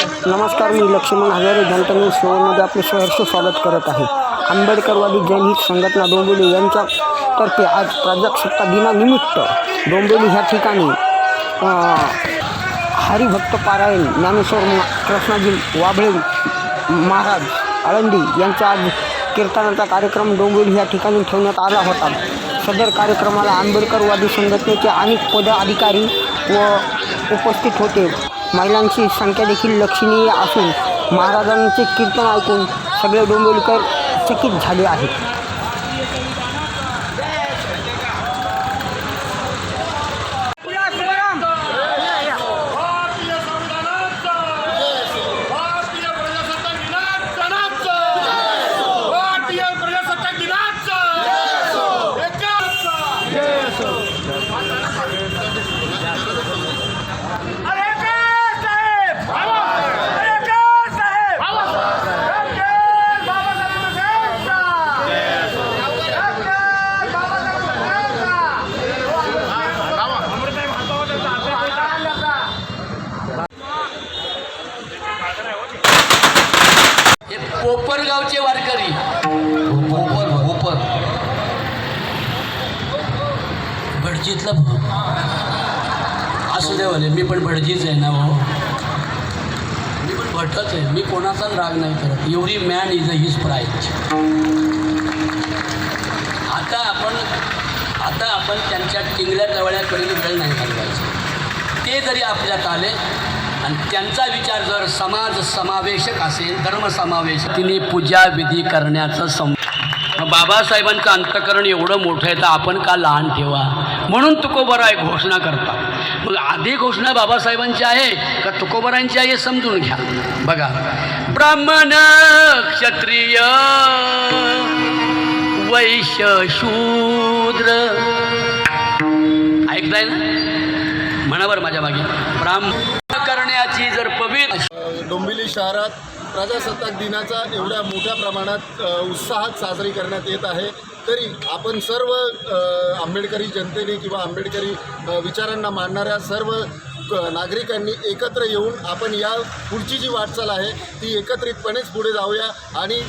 नमस्कार मी लक्ष्मण हजारे जनता न्यूज आपले सहर्ष स्वागत करत आहे. आंबेडकरवादी जनहित संघटना डोंबिवली यांच्यातर्फे आज प्रजासत्ता दिनानिमित्त डोंबिवली ह्या ठिकाणी हरिभक्त पारायण ज्ञानेश्वर कृष्णाजी वाबळे महाराज आळंदी यांचा आज कीर्तनाचा कार्यक्रम डोंबिवली ह्या ठिकाणी ठेवण्यात आला होता. सदर कार्यक्रमाला आंबेडकरवादी संघटनेचे अनेक पदाधिकारी व उपस्थित होते. महिलांची संख्या देखील लक्षणीय असून महाराजांचे कीर्तन ऐकून सगळे डोंबिवलीकर चकित झाले आहेत भारतीय संविधानाचा भारतीय प्रजासत्ताक दिनाचा भारतीय प्रजासत्ताक दिनाचा एकाचा अरे का साहेब अरे का साहेब डॉक्टर बाबासाहेब साहेबचा डॉक्टर बाबासाहेब साहेबचा हे गावचे वारकरी. पोपर पोपर भटजीतला असू दे वाले मी पण भटजीच आहे ना भाऊ. मी पण भटच आहे. मी कोणाचाच राग नाही करत. एवढी man is a his price आता आपण आता आपण त्यांच्या टिंगल्या जवळ्याकडे वेळ नाही घालवायचा. ते जरी आपल्यात आले आणि त्यांचा विचार जर समाज समावेशक असेल धर्मसमावेश तिने पूजा विधी करण्याचं सम बाबासाहेबांचं अंतकरण एवढं मोठं आहे तर आपण का लहान ठेवा? म्हणून तुकोबराय घोषणा करतात. मग आधी घोषणा बाबासाहेबांची आहे का तुकोबरांची आहे समजून घ्या. बघा ब्राह्मण क्षत्रिय वैश्य शूद्र. ऐकताय ना? म्हणा बरं माझ्या मागे. ब्राह्मण करण्याची जर पवित्र डोंबिवली शहरात प्रजासत्ताक दिनाचा एवढ्या मोठ्या प्रमाणात उत्साहात साजरी करण्यात येत आहे. तरी आपण सर्व आंबेडकरी जनतेने किंवा आंबेडकरी विचारांना मानणाऱ्या सर्व नागरिकांनी एकत्र येऊन आपण या पुढची जी वाटचाल आहे ती एकत्रितपणेच पुढे जाऊया आणि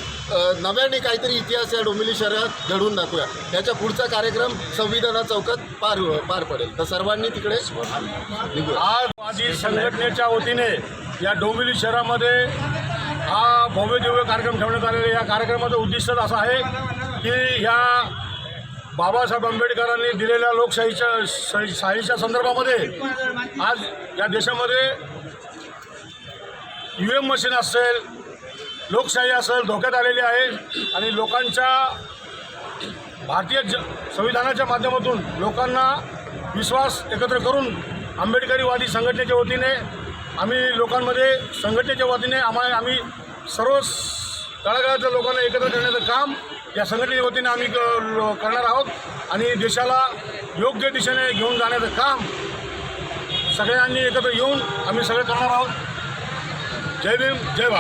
नव्याने काहीतरी इतिहास या डोंबिवली शहरात घडवून दाखवूया. याच्या पुढचा कार्यक्रम संविधाना चौकात पार पार पडेल. तर सर्वांनी तिकडे आज माझी संघटनेच्या वतीने या डोंबिवली शहरामध्ये हा भव्य दिव्य कार्यक्रम ठेवण्यात आलेला या कार्यक्रमाचं उद्दिष्ट असं आहे की ह्या बाबासाहेब आंबेडकरांनी दिलेल्या लोकशाहीच्या शाहीच्या संदर्भामध्ये आज या देशामध्ये यू एम मशीन असेल लोकशाही असेल धोक्यात आलेली आहे आणि लोकांच्या भारतीय ज संविधानाच्या माध्यमातून लोकांना विश्वास एकत्र करून आंबेडकरीवादी संघटनेच्या वतीने आम्ही लोकांमध्ये संघटनेच्या वतीने आम्हाला आम्ही सर्व तळागाळातल्या लोकांना एकत्र करण्याचं काम या संघटनेच्या वतीने आम्ही क- करणार आहोत. आणि देशाला योग्य दिशेने घेऊन जाण्याचं काम सगळ्यांनी एकत्र येऊन आम्ही सगळे करणार आहोत. जय भीम जय भारत.